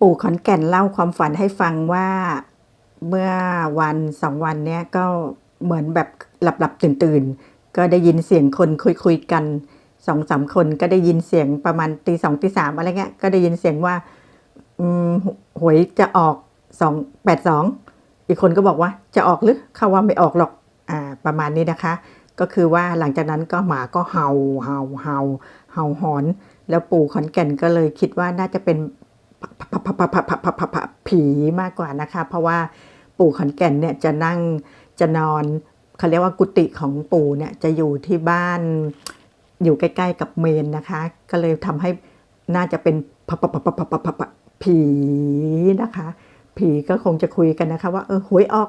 ปู่ขอนแก่นเล่าความฝันให้ฟังว่าเมื่อวันสองวันเนี้ยก็เหมือนแบบหลับหลับตื่นตื่นๆก็ได้ยินเสียงคนคุยคุยกันสองสามคนก็ได้ยินเสียงประมาณตีสองตีสามอะไรเงี้ยก็ได้ยินเสียงว่าอืมหวยจะออกสองแปดสองอีกคนก็บอกว่าจะออกหรือเขาว่าไม่ออกหรอกอ่าประมาณนี้นะคะ ก็คือว่าหลังจากนั้นก็หมาก็เห่าเห่าเห่าเห่าหอน แล้วปู่ขอนแก่นก็เลยคิดว่าน่าจะเป็น ผีมากกว่านะคะ เพราะว่าปู่ขอนแก่นเนี่ยจะนั่งจะนอนเขาเรียกว่ากุฏิของปู่เนี่ยจะอยู่ที่บ้านอยู่ใกล้ๆกับเมนนะคะ ก็เลยทำให้น่าจะเป็นผีนะคะ ผีก็คงจะคุยกันนะคะ ว่าเออหวยออก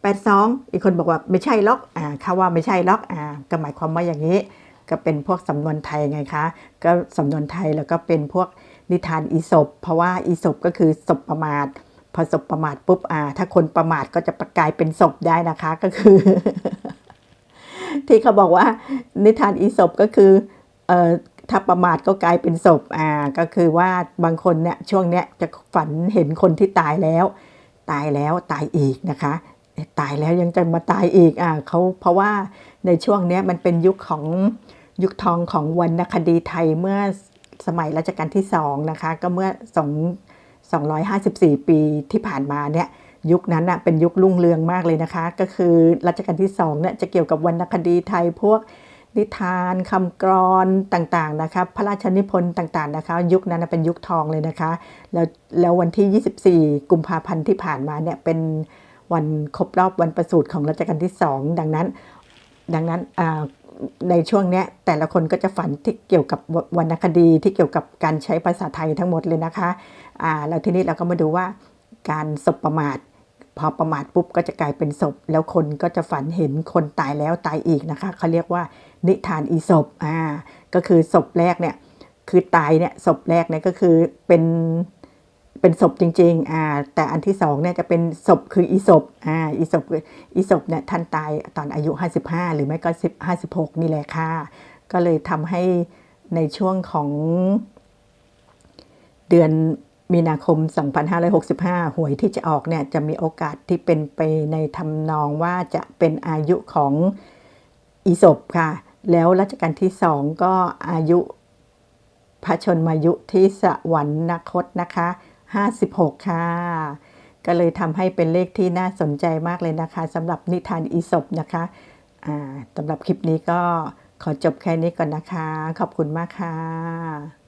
แปดสองอีกคนบอกว่าไม่ใช่ล็อกอ่าเขาว่าไม่ใช่ล็อกอ่าก็หมายความว่าอย่างนี้ ก็เป็นพวกสำนวนไทยไงคะ ก็สำนวนไทยแล้วก็เป็นพวก นิทานอีสปเพราะว่าอีสปก็คือศพประมาทพอศพประมาทปุ๊บอ่า ถ้าคนประมาทก็จะประกายเป็นศพได้นะคะก็คือ ที่เขาบอกว่า นิทานอีสปก็คือเอ่อถ้าประมาทก็กลายเป็นศพอ่าก็คือว่าบางคนเนี่ยช่วงเนี้ยจะฝันเห็นคนที่ตายแล้ว ตายแล้วตายอีกนะคะ ตายแล้วยังจะมาตายอีกอ่าเขาเพราะว่าในช่วงเนี้ยมันเป็นยุคของยุคทองของวรรณคดีไทยเมื่อ สมัยรัชกาลที่สองนะคะก็เมื่อสอง254 ปีที่ผ่านมาเนี่ยยุคนั้นน่ะเป็นยุครุ่งเรืองมากเลยนะคะ ก็คือรัชกาลที่สองเนี่ยจะเกี่ยวกับวรรณคดีไทยพวกนิทานคำกรอนต่างๆนะคะพระราชนิพนธ์ต่างๆนะคะ ยุคนั้นนะเป็นยุคทองเลยนะคะ แล้วแล้ววันที่ 24 กุมภาพันธ์ที่ผ่านมาเนี่ยเป็นวันครบรอบวันประสูติของรัชกาลที่สองดังนั้นดังนั้นอ่า ในช่วงเนี้ยแต่ละคนก็จะฝันที่เกี่ยวกับวรรณคดีที่เกี่ยวกับการใช้ภาษาไทยทั้งหมดเลยนะคะอ่าแล้วทีนี้เราก็มาดูว่าการสบประมาทพอประมาทปุ๊บก็จะกลายเป็นศพ แล้วคนก็จะฝันเห็นคนตายแล้วตายอีกนะคะเขาเรียกว่านิทานอีศพอ่าก็คือศพแรกเนี่ยคือตายเนี่ยศพแรกเนี่ยก็คือเป็น เป็นศพจริงๆอ่าแต่อันที่สองเนี่ยจะเป็นศพคืออีศพอ่าอีศพอีศพเนี่ยท่านตายตอนอายุ 55 หรือไม่ก็10 56 นี่แหละค่ะ ก็เลยทำให้ในช่วงของเดือนมีนาคม 2565 หวยที่จะออกเนี่ยจะมีโอกาสที่เป็นไปในทำนองว่าจะเป็นอายุของอีศพค่ะ แล้วรัชกาลที่สองก็อายุพระชนมายุที่สวรรคตนะคะ 56 ค่ะ ก็เลยทำให้เป็นเลขที่น่าสนใจมากเลยนะคะสำหรับนิทานอีศพนะคะสำหรับคลิปนี้ก็ขอจบแค่นี้ก่อนนะคะ ขอบคุณมากค่ะ